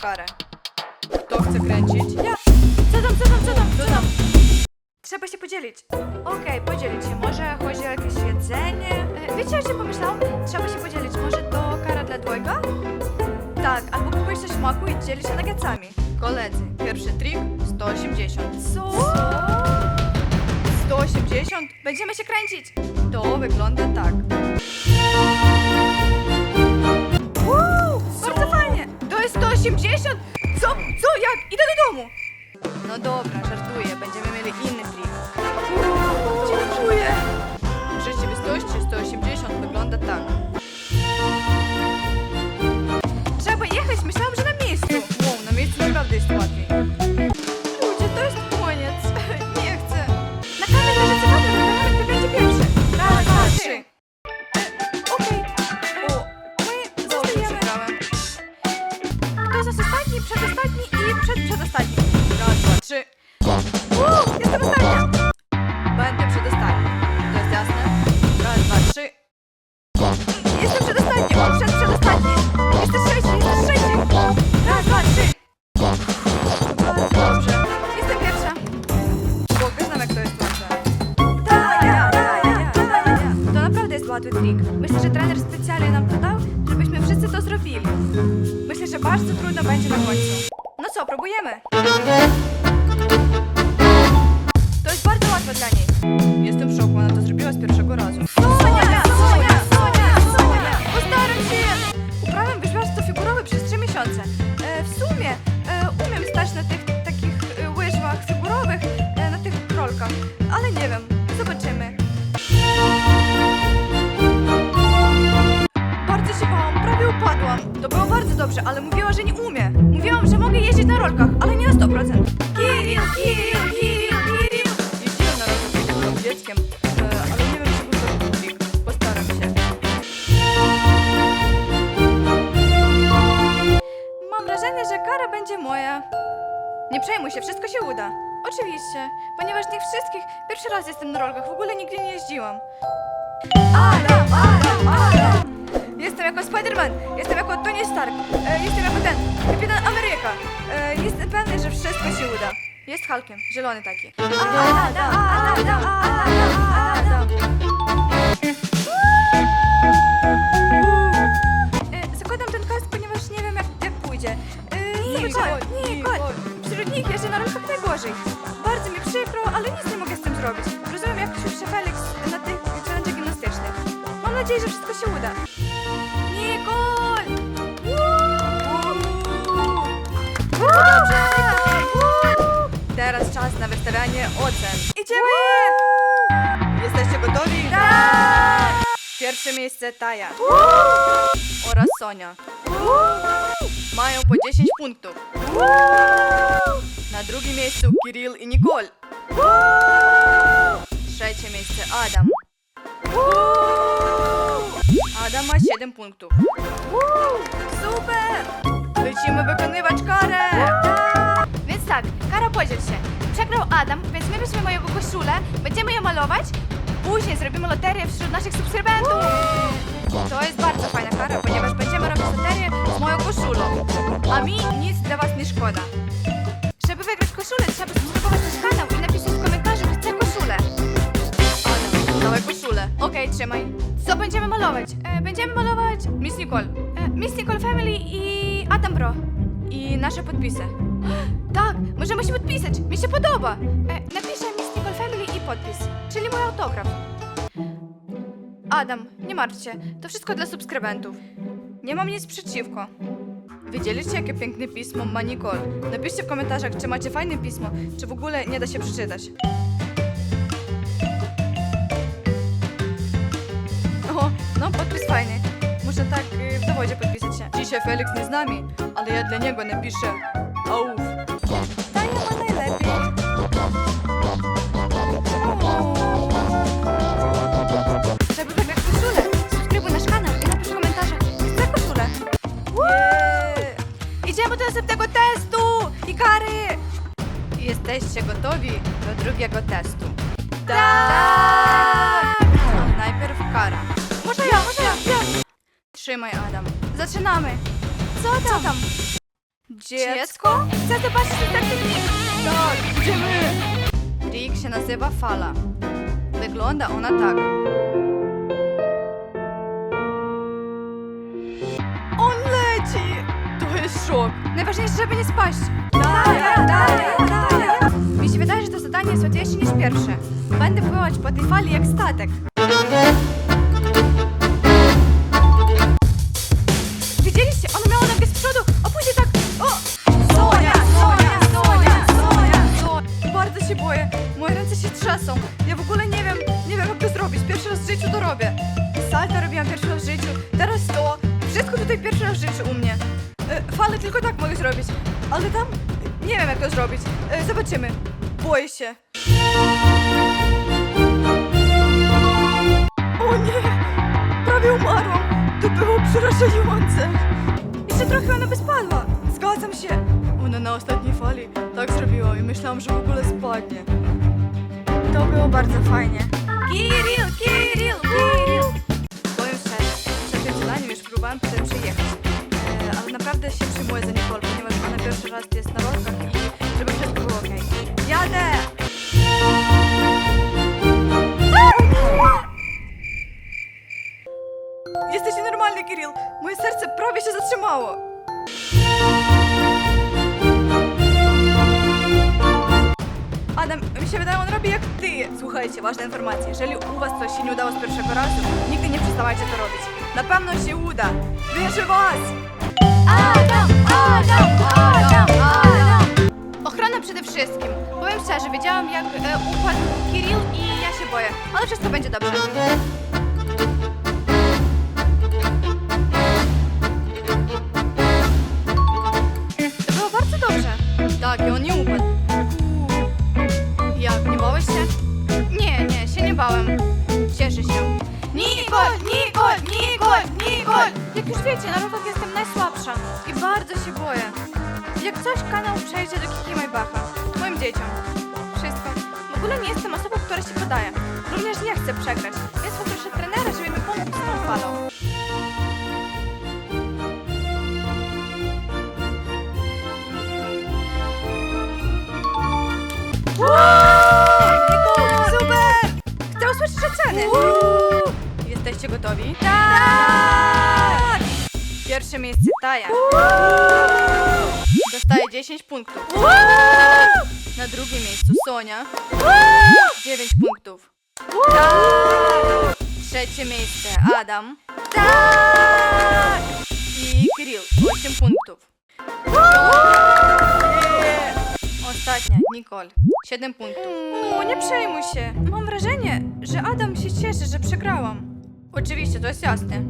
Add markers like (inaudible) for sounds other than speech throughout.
karę. Kto chce kręcić? Ja. Co tam, co tam, co tam, co tam? Trzeba się podzielić. Okej, podzielić się. Może chodzi o jakieś jedzenie? E, Wiecie, o pomyślałam? Trzeba się podzielić. Może to kara dla dwojga? Tak, albo kupujesz coś smaku i dzielisz się nuggetsami. Koledzy, pierwszy trik 180. Co? 180? Będziemy się kręcić. To wygląda tak. 180? Co? Co? Jak? Idę do domu. No dobra, żartuję. Będziemy mieli inny trik. Dziękuję. W rzeczywistości 180 wygląda tak. Specjalnie nam to dał, żebyśmy wszyscy to zrobili. Myślę, że bardzo trudno będzie na końcu. No co, próbujemy? Przejmuj się, wszystko się uda. Oczywiście, ponieważ nie wszystkich, pierwszy raz jestem na rolkach, w ogóle nigdy nie jeździłam. Adam, Adam, Adam! Jestem jako Spider-Man, jestem jako Tony Stark, e, jestem jako ten, Kapitan Ameryka. E, jestem pewny, że wszystko się uda. Jest Hulkiem, zielony taki. Adam, Adam, Adam, Adam. E, zakładam ten kask, ponieważ nie wiem jak, jak pójdzie. E, Nicole, wśród nich jeżdżę na rolkach najgorzej. Bardzo mi przykro, ale nic nie mogę z tym zrobić. Rozumiem jak czuł się Felix na tych challenge gimnastycznych. Mam nadzieję, że wszystko się uda. Nicole! Dobrze! Teraz czas na wystawianie ocen. Idziemy! Jesteście gotowi? Tak! Pierwsze miejsce Taja oraz Sonia. Mają po 10 punktów. Na drugim miejscu Kirill i Nicole. Trzecie miejsce Adam. Adam ma 7 punktów. Super! Lecimy wykonywać karę! Więc tak, kara podziel się. Przegrał Adam, więc my weźmiemy jego koszulę, będziemy ją malować, później zrobimy loterię wśród naszych subskrybentów. To jest bardzo fajna kara, ponieważ będziemy robić loterię z moją koszulą. A mi nic dla was nie szkoda. Żeby wygrać koszulę, trzeba subskrybować nasz kanał i napisać w komentarzu, że chcę koszulę. Adam, dawaj koszulę. Okej, trzymaj. Co będziemy malować? E, będziemy malować Miss Nicole. E, Miss Nicole Family i Adam Bro. I nasze podpisy. (gasps) Tak, możemy się podpisać. Mi się podoba. E, napiszę Miss Nicole Family i podpis, czyli mój autograf. Adam, nie martw się. To wszystko dla subskrybentów. Nie mam nic przeciwko. Widzieliście, jakie piękne pismo ma Nicole? Napiszcie w komentarzach, czy macie fajne pismo, czy w ogóle nie da się przeczytać. O, no podpis fajny. Muszę tak y, w dowodzie podpisać się. Dzisiaj Felix nie z nami, ale ja dla niego napiszę Auf. Jesteście gotowi do drugiego testu? Tak! Ale najpierw kara. Może ja, może ja, ja. Trzymaj, Adam. Zaczynamy. Co tam? Co tam? Dziecko? Chcę zobaczyć trik. Tak, idziemy. Trik się nazywa fala. Wygląda ona tak. On leci! To jest szok. Najważniejsze, żeby nie spaść. Dalej, dalej, dalej. Mi się wydaje, że to zadanie jest łatwiejsze niż pierwsze. Będę pływać po tej fali jak statek. Widzieliście? Ona miała nogę z przodu, a później tak... O! Sonia, Sonia, Sonia, Sonia, Sonia. Bardzo się boję. Moje ręce się trzęsą. Ja w ogóle nie wiem, nie wiem jak to zrobić. Pierwszy raz w życiu to robię. Salto robiłam pierwszy raz w życiu, teraz to. Wszystko tutaj pierwszy raz w życiu u mnie. E, Fale tylko tak mogę zrobić. Ale tam nie wiem jak to zrobić. E, Zobaczymy. Boję się. O nie! Prawie umarłam! To było przerażające! Jeszcze trochę ona by spadła! Zgadzam się! Ona na ostatniej fali tak zrobiła i myślałam, że w ogóle spadnie. To było bardzo fajnie. Kiril, Kiril, Kiril! Powiem szczerze, zadaniem już próbowałam tutaj przyjechać. E, ale naprawdę się przyjmuję za Nicole, ponieważ ona pierwszy raz jest na rolkach i Jadę! Jesteś nienormalny, Kirill! Moje serce prawie się zatrzymało! Adam, mi się wydaje, on robi jak ty. Słuchajcie, ważna informacja. Jeżeli u was coś się nie udało z pierwszego razu, nigdy nie przestawajcie to robić. Na pewno się uda. Wierzę w Ochrona przede wszystkim. Powiem szczerze, wiedziałam jak e, upadł Kirill i ja się boję. Ale wszystko będzie dobrze. Było bardzo dobrze. Tak, i on nie upadł. Jak, nie bałeś się? Nie, nie, się nie bałem. Cieszę się. Nikol, Nikol, Nikol, Nikol! Jak już wiecie, na rokach jestem najsłabsza i bardzo się boję. Jak coś, kanał przejdzie do Kiki Majbacha. Moim dzieciom. Wszystko. W ogóle nie jestem osobą, która się podaje. Również nie chcę przegrać, więc poproszę trenera, żeby mi pomógł z tą falą. Super! Chcę usłyszeć oceny. Jesteście gotowi? Tak! Pierwsze miejsce Taja. Dostaje 10 punktów. Na drugim miejscu Sonia. 9 punktów. Trzecie miejsce Adam. I Kirill. 8 punktów. Ostatnia, Nicole. 7 punktów. O, nie przejmuj się. Mam wrażenie, że Adam się cieszy, że przegrałam. Oczywiście, to jest jasne.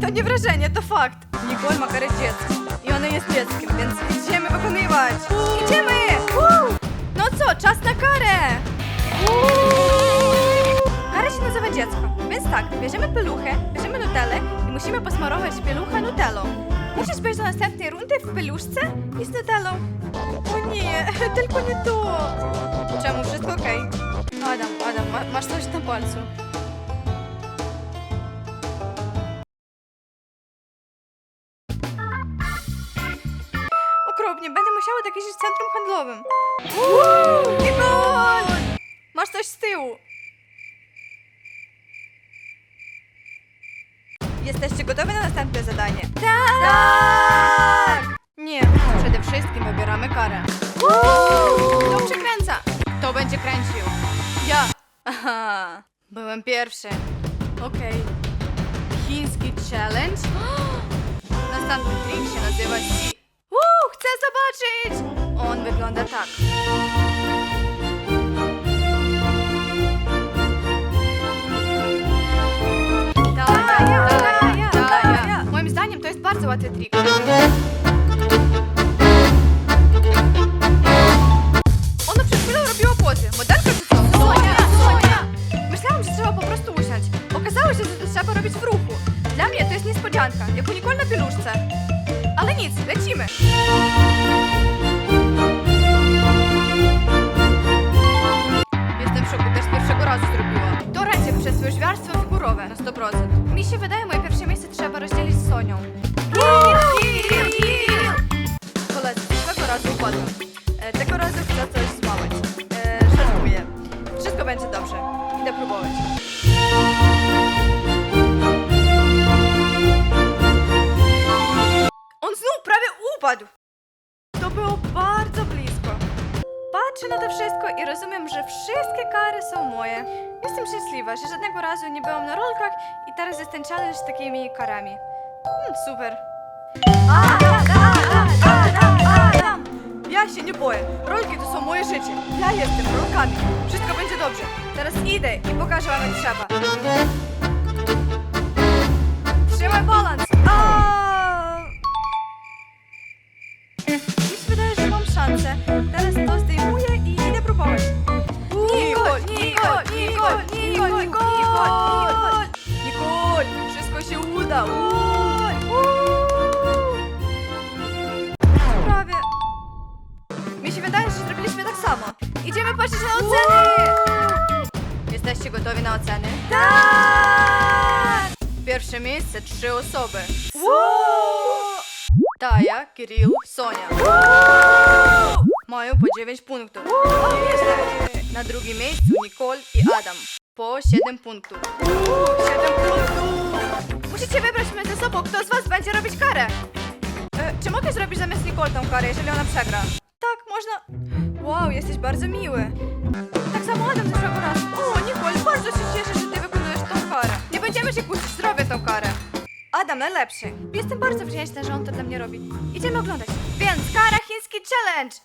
To nie wrażenie, to fakt. Nicole ma karę dziecka. I ona jest dzieckiem, więc idziemy wykonywać. Idziemy! No co, czas na karę! Kara się nazywa dziecko. Więc tak, bierzemy peluchę, bierzemy nutellę i musimy posmarować pieluchę nutellą. Musisz być do następnej rundy w peluszce i z nutellą. O nie, (laughs) tylko nie to. Czemu? Wszystko okej? Adam, Adam, ma, masz coś na palcu. Jakiegoś centrum handlowym. Nicole! Masz coś z tyłu. Jesteście gotowi na następne zadanie? Tak! Nie, przede wszystkim wybieramy karę. Kto przekręca? Kto będzie kręcił? Ja. Aha, byłem pierwszy. Okej. Chiński challenge. (gasps) Następny trik się nazywa Ci. Uuu, chcę zobaczyć! On wygląda tak. Daja, daja, daja. Moim zdaniem to jest bardzo łatwy trik. Ona przed chwilą robiła pozy. Modelka czy co? Sonia, Sonia! Myślałam, że trzeba po prostu usiąść. Okazało się, że to trzeba robić w ruchu. Dla mnie to jest niespodzianka, jak u Nicole na pieluszce. Ale nic, lecimy. Jestem w szoku, też pierwszego razu zrobiła. To ręce przesłysz warstwo figurowe na 100%. Mi się wydaje, moje challenge z takimi karami. Hmm, super. Ja się nie boję. Rolki to są moje życie. Ja jestem rolkami. Wszystko będzie dobrze. Teraz idę i pokażę wam jak trzeba. Trzymaj balans. Między sobą, kto z was będzie robić karę. E, czy mogę zrobić zamiast Nicole tą karę, jeżeli ona przegra? Tak, można. Wow, jesteś bardzo miły. Tak samo Adam zeszłego razu. O, Nicole, bardzo się cieszę, że ty wykonujesz tą karę. Nie będziemy się kłócić, zrobię tą karę. Adam najlepszy. Jestem bardzo wdzięczna, że on to dla mnie robi. Idziemy oglądać. Więc kara chiński challenge.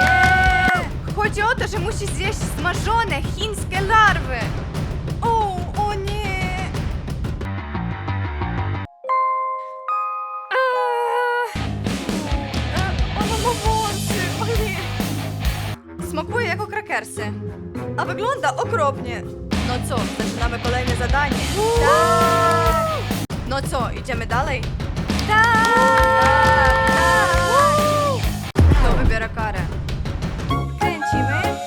Yeah! Chodzi o to, że musi zjeść smażone chińskie larwy. Krakersy. A wygląda okropnie. No co, zaczynamy kolejne zadanie. Tak. No co, idziemy dalej? Tak! Kto wybiera karę? Kręcimy.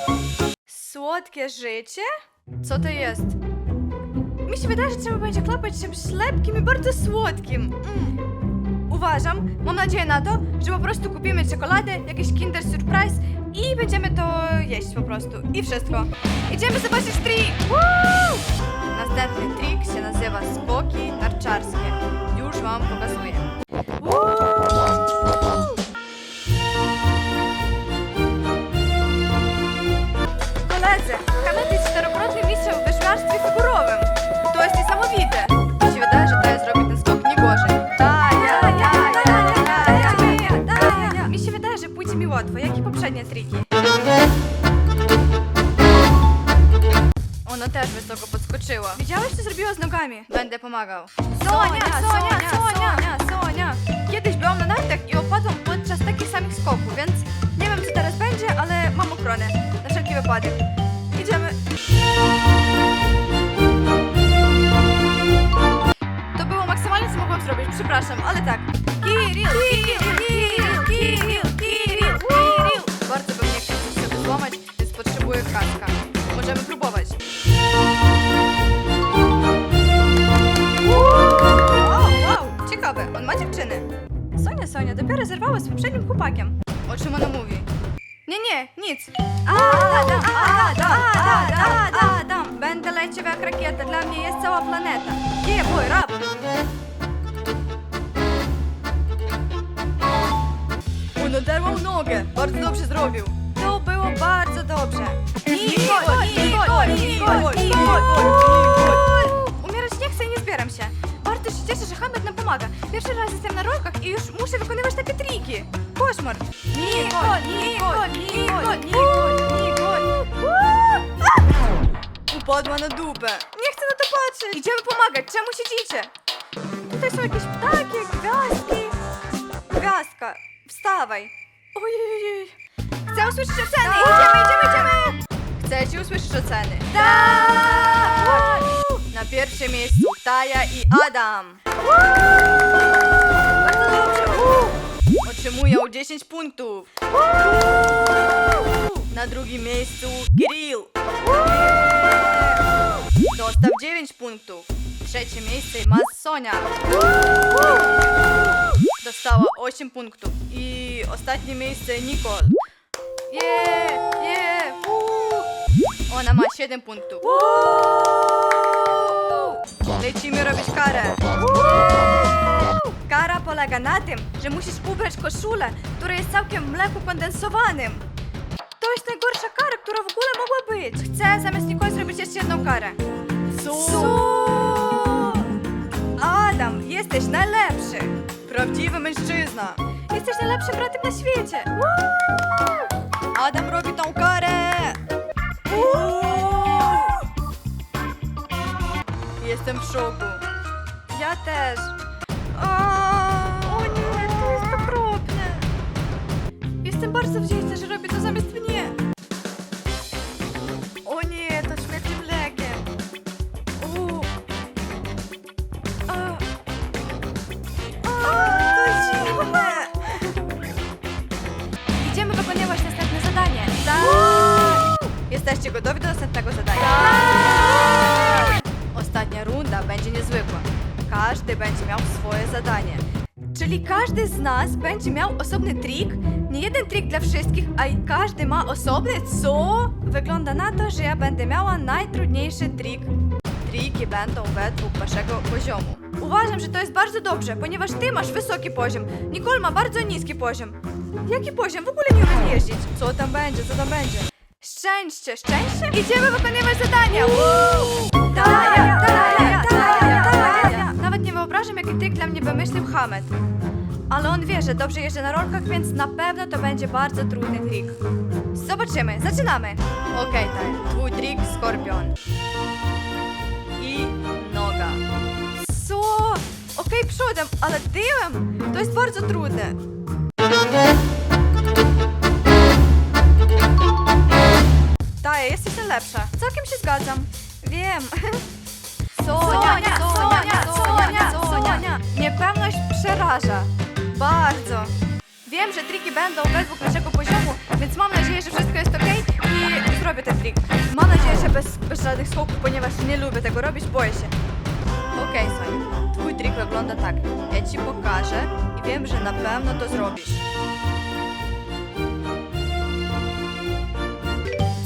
Słodkie życie? Co to jest? Mi się wydaje, że trzeba będzie klapać czymś lepkim i bardzo słodkim. Mm. Uważam, mam nadzieję na to, że po prostu kupimy czekoladę, jakiś Kinder Surprise i będziemy to jeść po prostu. I wszystko. Idziemy zobaczyć trik! Woo! Następny trik się nazywa skoki narciarskie. Już wam pokazuję. Woo! Też wysoko podskoczyła. Widziałeś, co zrobiła z nogami? Będę pomagał. Sonia, Sonia, Sonia, Sonia. Kiedyś byłam na nartach i opadłam podczas takich samych skoków, więc nie wiem, co teraz będzie, ale mam ochronę. Na wszelki wypadek. Idziemy. To było maksymalnie, co mogłam zrobić, przepraszam, ale tak. Kirill, Kirill, Kirill, Kirill, Kirill, Kirill. Bardzo bym nie chciał coś sobie złamać, więc potrzebuję kaska. Sonia, dopiero zerwała z poprzednim chłopakiem. O czym ona mówi? Nie, nie, nic. Adam, Adam, Adam, Adam. Będę leciał jak rakieta, dla mnie jest cała planeta. Nie, mój rap. On oderwał nogę. Bardzo dobrze zrobił. To było bardzo dobrze. Nikol, Nikol, Nikol, Nikol, Umierać nie Bardzo się cieszę, że Hamed nam pomaga. Pierwszy raz jestem na rolkach i już muszę wykonywać takie triki. Koszmar. Nikol, Nikol, Nikol, Nikol, Nikol. Upadła na dupę. Nie chcę na to patrzeć. Idziemy pomagać. Czemu siedzicie? Tutaj są jakieś ptaki, gwiazdki. Gwiazdka, wstawaj. Ojej. Chcę usłyszeć oceny. Idziemy, idziemy, idziemy. Chcecie usłyszeć oceny? Tak! Na pierwszym miejscu Taja i Adam. Bardzo. Otrzymują 10 punktów. Na drugim miejscu Kirill. Dostał 9 punktów. Trzecie miejsce ma Sonia. Dostała 8 punktów. I ostatnie miejsce Nicole. Je, uuu. Ona ma 7 punktów. Lecimy robić karę. Kara polega na tym, że musisz ubrać koszulę, która jest całkiem w mleku kondensowanym. To jest najgorsza kara, która w ogóle mogła być. Chcę zamiast Nicole zrobić jeszcze jedną karę. Co? Adam, jesteś najlepszy. Prawdziwy mężczyzna. Jesteś najlepszym bratem na świecie. Adam robi tą karę. Jestem w szoku. Ja też. O, o nie, to jest okropne. Jestem bardzo wdzięczna, że robi to zamiast mnie. O nie, to śmierdzi mlekiem. U. A. A, to zimne. Idziemy wykonywać następne zadanie. Tak. Jesteście gotowi do następnego zadania? Każdy będzie miał swoje zadanie. Czyli każdy z nas będzie miał osobny trik? Nie jeden trik dla wszystkich, a każdy ma osobny? Co? Wygląda na to, że ja będę miała najtrudniejszy trik. Triki będą według waszego poziomu. Uważam, że to jest bardzo dobrze, ponieważ ty masz wysoki poziom. Nicole ma bardzo niski poziom. Jaki poziom? W ogóle nie umiem jeździć. Co tam będzie? Co tam będzie? Szczęście, szczęście? Idziemy wykonywać zadania! Daja, daja, daja, daja. Wyobrażam, jaki trik dla mnie wymyślił Hamed. Ale on wie, że dobrze jeżdżę na rolkach, więc na pewno to będzie bardzo trudny trik. Zobaczymy, zaczynamy! Okej, tak. Twój trik, skorpion. I noga. Co? Okej, przodem, ale tyłem? To jest bardzo trudne. Daję, jesteś najlepsza. Całkiem się zgadzam. Wiem. (laughs) Sonia, Sonia, Sonia, Sonia. Niepewność przeraża. Bardzo. Wiem, że triki będą według naszego poziomu, więc mam nadzieję, że wszystko jest ok i zrobię ten trik. Mam nadzieję, że bez, bez żadnych skoków, ponieważ nie lubię tego robić, boję się. Okej, Sonia. Twój trik wygląda tak. Ja ci pokażę i wiem, że na pewno to zrobisz.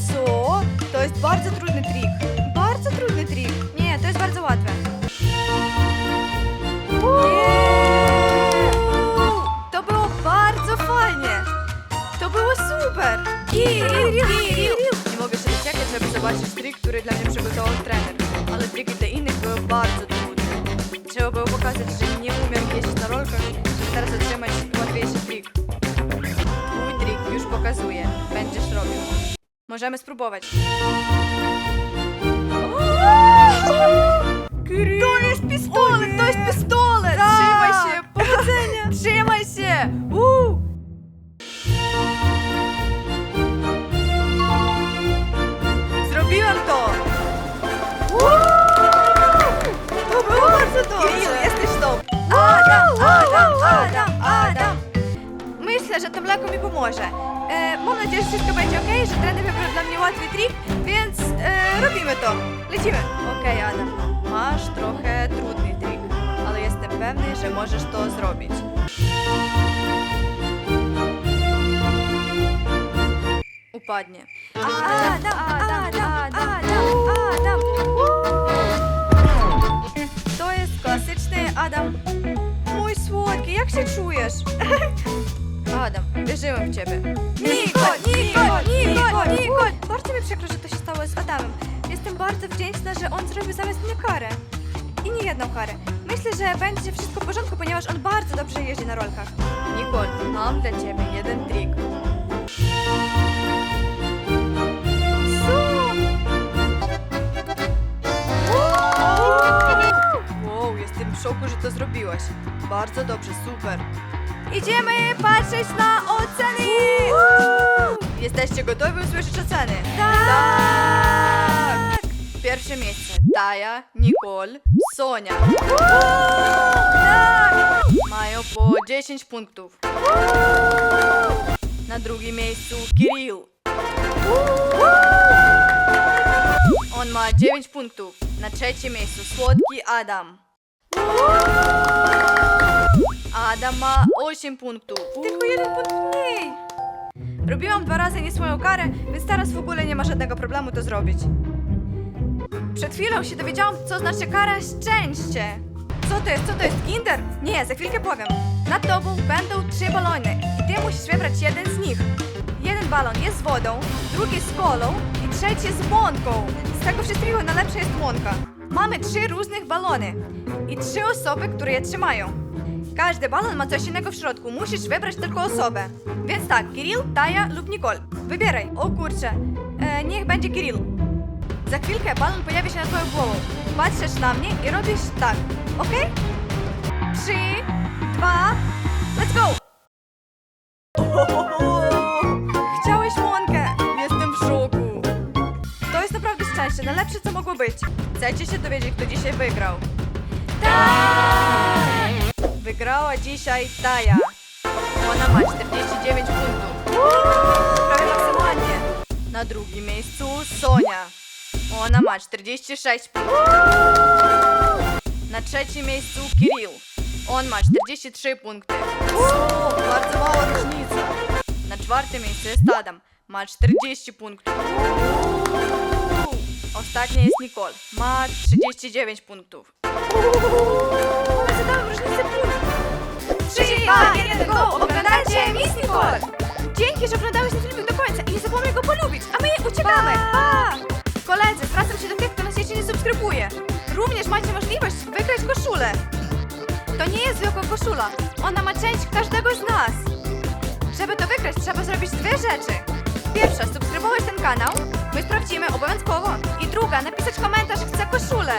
Co? To jest bardzo trudny trik. Bardzo trudny trik. Nie, bardzo łatwe. To było bardzo fajnie. To było super. Nie mogę się doczekać, żeby zobaczyć trik, który dla mnie przygotował trener. Ale triki dla innych były bardzo trudne. Trzeba było pokazać, że nie umiem jeździć na rolkach, żeby teraz otrzymać łatwiejszy trik. Twój trik już pokazuję. Będziesz robił. Możemy spróbować. To jest pistolet! To jest pistolet! Trzymaj się! Powodzenia! Trzymaj się! Myślę, że to mleko mi pomoże. E, mam nadzieję, że wszystko będzie ok, że trener wybrał dla mnie łatwy trik, więc e, robimy to. Lecimy. Okej, Adam. Masz trochę trudny trik, ale jestem pewny, że możesz to zrobić. Upadnie. Adam, Adam, Adam, Adam, Adam. To jest klasyczny Adam. Mój słodki, jak się czujesz? (laughs) Adam, wierzyłem w ciebie. Nikol, Nikol, Nikol, Nikol! Bardzo mi przykro, że to się stało z Adamem. Jestem bardzo wdzięczna, że on zrobił zamiast mnie karę. I nie jedną karę. Myślę, że będzie wszystko w porządku, ponieważ on bardzo dobrze jeździ na rolkach. Nikol, mam dla ciebie jeden trik. Wow, jestem w szoku, że to zrobiłaś. Bardzo dobrze, super. Idziemy patrzeć na oceny! Jesteście gotowi usłyszeć oceny? Tak! Pierwsze miejsce Taja, Nicole, Sonia. Tak! Mają po 10 punktów. Na drugim miejscu Kirill. On ma 9 punktów. Na trzecim miejscu słodki Adam. Adam ma 8 punktów. Tylko jeden punkt mniej. Robiłam dwa razy nie swoją karę, więc teraz w ogóle nie ma żadnego problemu to zrobić. Przed chwilą się dowiedziałam, co znaczy kara szczęście. Co to jest? Co to jest? Kinder? Nie, za chwilkę powiem. Nad tobą będą trzy balony i ty musisz wybrać jeden z nich. Jeden balon jest z wodą, drugi z kolą i trzeci z łąką. Z tego wszystkiego najlepsza jest łąka. Mamy trzy różnych balony i trzy osoby, które je trzymają. Każdy balon ma coś innego w środku, musisz wybrać tylko osobę. Więc tak, Kirill, Taja lub Nicole. Wybieraj. O kurczę, e, niech będzie Kirill. Za chwilkę balon pojawi się na twoją głową. Patrzysz na mnie i robisz tak, ok? Trzy, dwa, let's go! (laughs) Chciałeś łąkę! Jestem w szoku. To jest naprawdę szczęście, najlepsze co mogło być. Chcecie się dowiedzieć, kto dzisiaj wygrał? Tak! Wygrała dzisiaj Taja. Ona ma 49 punktów. Prawie maksymalnie. Na drugim miejscu Sonia. Ona ma 46 punktów. Na trzecim miejscu Kirill. On ma 43 punkty. O, bardzo mała różnica. Na czwartym miejscu jest Adam. Ma 40 punktów. Ostatnia jest Nicole. Ma 39 punktów. Zadałem różnicę punktów. 3, 2, 1, go! Oglądajcie Miss Nicole! Dzięki, że oglądałeś ten filmik do końca i nie zapomnij go polubić, a my uciekamy! Pa! Koledzy, zwracam się do tych, kto nas jeszcze nie subskrybuje. Również macie możliwość wygrać koszulę. To nie jest zwykła koszula. Ona ma część każdego z nas. Żeby to wygrać, trzeba zrobić dwie rzeczy. Pierwsza, subskrybować ten kanał. My sprawdzimy obowiązkowo. I druga, napisać komentarz, chcę koszulę.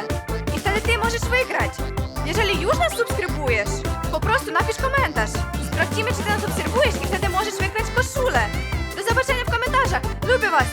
Wtedy ty możesz wygrać. Jeżeli już nas subskrybujesz, po prostu napisz komentarz. Sprawdzimy, czy ty nas obserwujesz i wtedy możesz wygrać koszulę. Do zobaczenia w komentarzach. Lubię was.